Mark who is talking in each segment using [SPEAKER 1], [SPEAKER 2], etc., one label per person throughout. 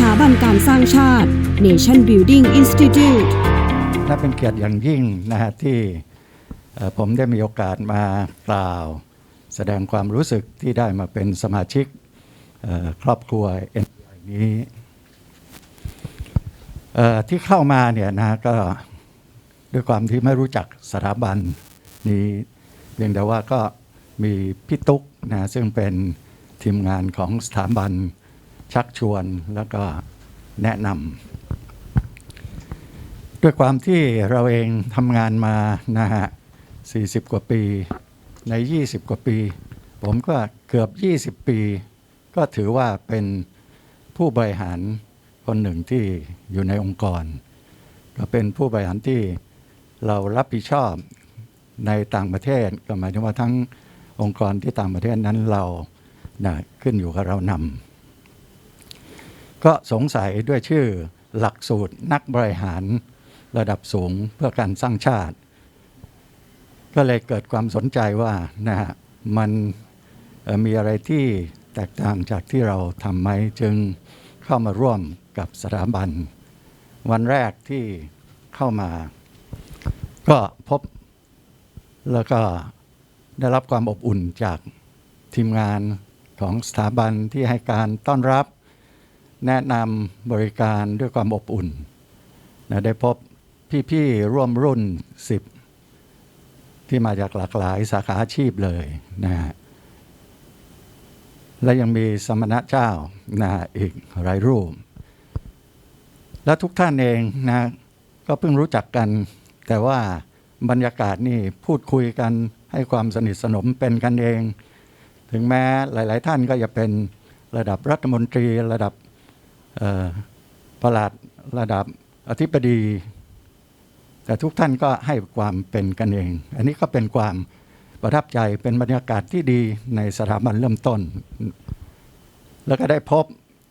[SPEAKER 1] ถาบันการสร้างชาติ Nation Building Institute
[SPEAKER 2] และเป็นเกียรติอย่างยิ่งนะฮะที่ผมได้มีโอกาสมากล่าว แสดงความรู้สึกที่ได้มาเป็นสมาชิกครอบครัว NPI นี้ที่เข้ามาเนี่ยนะก็ด้วยความที่ไม่รู้จักสถาบันนี้เพียงแต่ว่าก็มีพี่ตุ๊กนะซึ่งเป็นทีมงานของสถาบัน ชักชวนแล้วก็แนะนำด้วยความที่เราเองทำงานมานะฮะ40 กว่าปีใน 20 กว่าปี ผมก็เกือบ 20 ปี ก็ถือว่าเป็นผู้บริหารคนหนึ่งที่อยู่ในองค์กร ก็เป็นผู้บริหารที่เรารับผิดชอบในต่างประเทศก็หมายถึงว่าทั้งองค์กรที่ต่างประเทศนั้นเรานะขึ้นอยู่กับเรานำ ก็สงสัยด้วยชื่อหลักสูตรนักบริหารระดับสูงเพื่อการสร้างชาติ ก็เลยเกิดความสนใจว่านะฮะมันมีอะไรที่แตกต่างจากที่เราทำไหมจึงเข้ามาร่วมกับสถาบัน วันแรกที่เข้ามา ก็พบแล้วก็ได้รับความอบอุ่นจากทีมงานของสถาบันที่ให้การต้อนรับ แนะนำบริการด้วยความอบอุ่นนะได้พบพี่ๆร่วมรุ่น 10 ที่มาจากหลากหลายสาขาอาชีพเลยนะฮะและยังมีสมณะเจ้านะอีกหลายรูป และทุกท่านเองนะก็เพิ่งรู้จักกัน แต่ว่าบรรยากาศนี่พูดคุยกันให้ความสนิทสนมเป็นกันเอง ถึงแม้หลาย ๆ ท่านก็จะเป็นระดับรัฐมนตรีระดับ ประหลัดระดับอธิบดี แต่ทุกท่านก็ให้ความเป็นกันเอง อันนี้ก็เป็นความประทับใจเป็นบรรยากาศที่ดีในสถาบันเริ่มต้น แล้วก็ได้พบ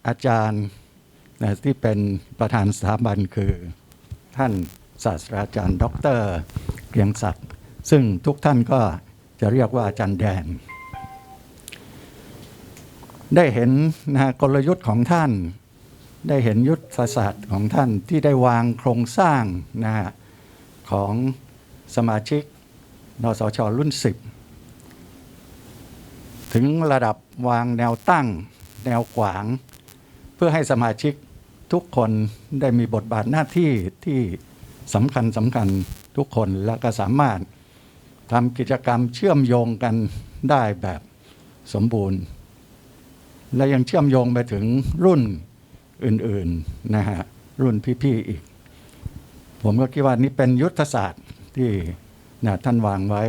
[SPEAKER 2] อาจารย์นะที่เป็นประธานสถาบันคือท่านศาสตราจารย์ ดรเกรียงศักดิ์ซึ่งทุกท่านก็จะเรียกว่าอาจารย์แดน ได้เห็นนะกลยุทธ์ของท่าน ได้เห็นยุทธศาสตร์ของท่านที่ได้วางโครงสร้างนะฮะของสมาชิกนสชรุ่น 10 ถึงระดับวางแนวตั้งแนวขวาง เพื่อให้สมาชิกทุกคนได้มีบทบาทหน้าที่ที่สำคัญสำคัญทุกคนแล้วก็สามารถทำกิจกรรมเชื่อมโยงกันได้แบบสมบูรณ์ และยังเชื่อมโยงไปถึงรุ่น อื่นๆนะฮะรุ่นพี่ๆอีก ผมก็คิดว่านี่เป็นยุทธศาสตร์ที่นะท่านวางไว้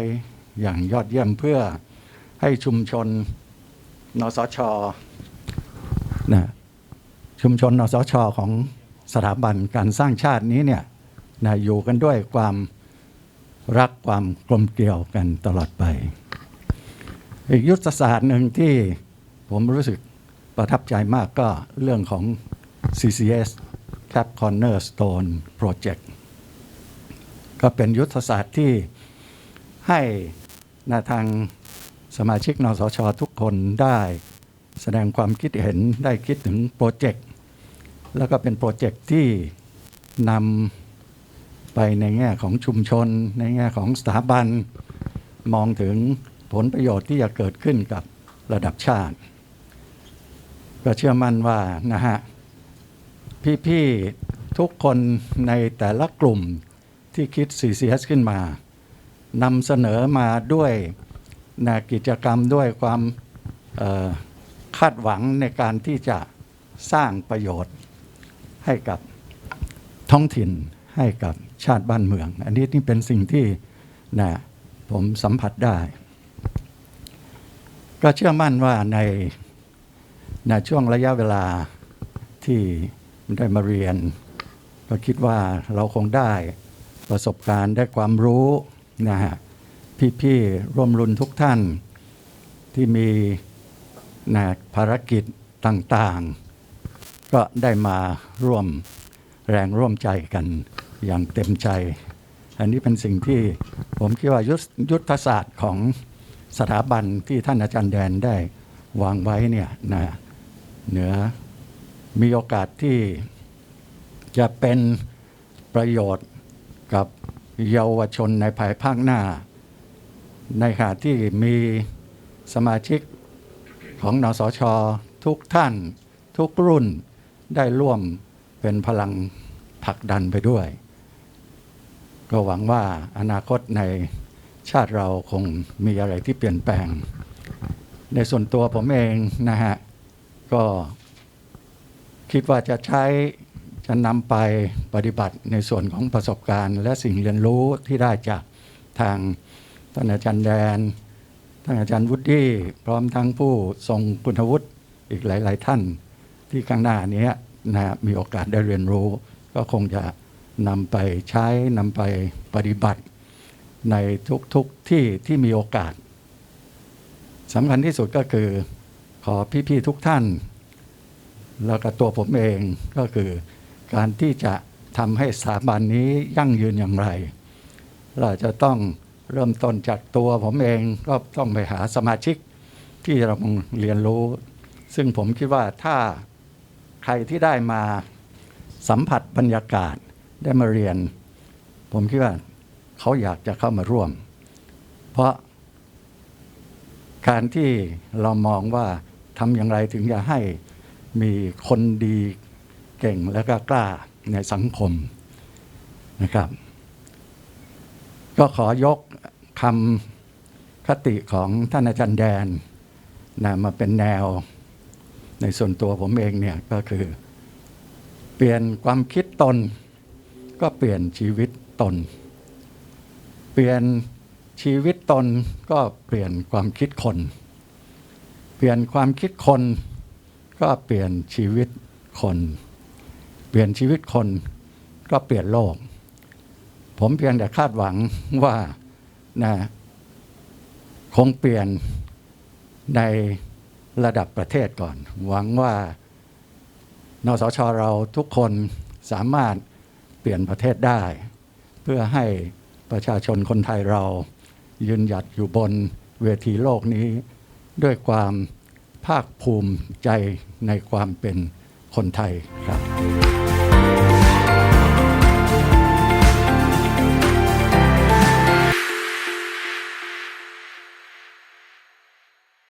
[SPEAKER 2] อย่างยอดเยี่ยมเพื่อให้ชุมชนนสชนะชุมชนนสชของสถาบันการสร้างชาตินี้เนี่ยนะอยู่กันด้วยความรักความกลมเกลียวกันตลอดไป อีกยุทธศาสตร์หนึ่งที่ผมรู้สึกประทับใจมากก็เรื่องของ CCS Cap Cornerstone Project ก็เป็นยุทธศาสตร์ที่ให้นาทางสมาชิกนสชทุกคนได้แสดงความคิดเห็นได้คิดถึงโปรเจกต์แล้วก็เป็นโปรเจกต์ที่นำไปในแง่ของชุมชน ในแง่ของสถาบัน มองถึงผลประโยชน์ที่จะเกิดขึ้นกับระดับชาติ ก็เชื่อมั่นว่านะฮะ พี่ๆทุกคนในแต่ละกลุ่มที่คิด CCS ขึ้นมานำเสนอมาด้วยนะกิจกรรมด้วยความคาดหวังในการที่จะสร้างประโยชน์ให้กับท้องถิ่นให้กับชาติบ้านเมือง อันนี้นี่เป็นสิ่งที่นะผมสัมผัสได้ ก็เชื่อมั่นว่าในในช่วงระยะเวลาที่ ได้มาเรียน ก็คิดว่าเราคงได้ประสบการณ์ได้ความรู้นะฮะพี่ๆร่วมรุ่นทุกท่านที่มีนะภารกิจต่างๆ ก็ได้มาร่วมแรงร่วมใจกันอย่างเต็มใจ อันนี้เป็นสิ่งที่ผมคิดว่ายุทธยุทธศาสตร์ของสถาบันที่ท่านอาจารย์แดนได้วางไว้เนี่ยนะเหนือ มีโอกาสที่จะเป็นประโยชน์กับเยาวชนในภายภาคหน้า ในขณะที่มีสมาชิกของนสช ทุกท่านทุกรุ่นได้ร่วมเป็นพลังผลักดันไปด้วย ก็หวังว่าอนาคตในชาติเราคงมีอะไรที่เปลี่ยนแปลง ในส่วนตัวผมเองนะฮะ ก็ คิดว่าจะใช้จะนำไปปฏิบัติในส่วนของประสบการณ์ และสิ่งเรียนรู้ที่ได้จากทางท่านอาจารย์แดน ท่านอาจารย์วุฒิพร้อมทั้งผู้ทรงคุณวุฒิอีกหลาย ๆ ท่านที่ข้างหน้านี้นะมีโอกาสได้เรียนรู้ ก็คงจะนำไปใช้นำไปปฏิบัติ ในทุก ๆ ที่ที่มีโอกาสสำคัญที่สุดก็คือขอพี่ ๆ ทุกท่าน แล้วก็ตัวผมเองก็คือการที่จะทำให้สถาบันนี้ยั่งยืนอย่างไร เราจะต้องเริ่มต้นจากตัวผมเองก็ต้องไปหาสมาชิกที่เราเรียนรู้ ซึ่งผมคิดว่าถ้าใครที่ได้มาสัมผัสบรรยากาศได้มาเรียน ผมคิดว่าเขาอยากจะเข้ามาร่วม เพราะการที่เรามองว่าทำอย่างไรถึงจะให้ มีคนดีเก่งและก็กล้าในสังคมนะครับ ก็ขอยกคำคติของท่านอาจารย์แดนนะมาเป็นแนวในส่วนตัวผมเองเนี่ยก็คือ เปลี่ยนความคิดตน ก็เปลี่ยนชีวิตตน เปลี่ยนชีวิตตนก็เปลี่ยนความคิดคน เปลี่ยนความคิดคน ก็เปลี่ยนชีวิตคน เปลี่ยนชีวิตคนก็เปลี่ยนโลก ผมเพียงแต่คาดหวังว่านะคงเปลี่ยนในระดับประเทศก่อน หวังว่านสชเราทุกคนสามารถเปลี่ยนประเทศได้ เพื่อให้ประชาชนคนไทยเรา ยืนหยัดอยู่บนเวทีโลกนี้ด้วยความ ภาคภูมิใจในความเป็นคนไทยครับ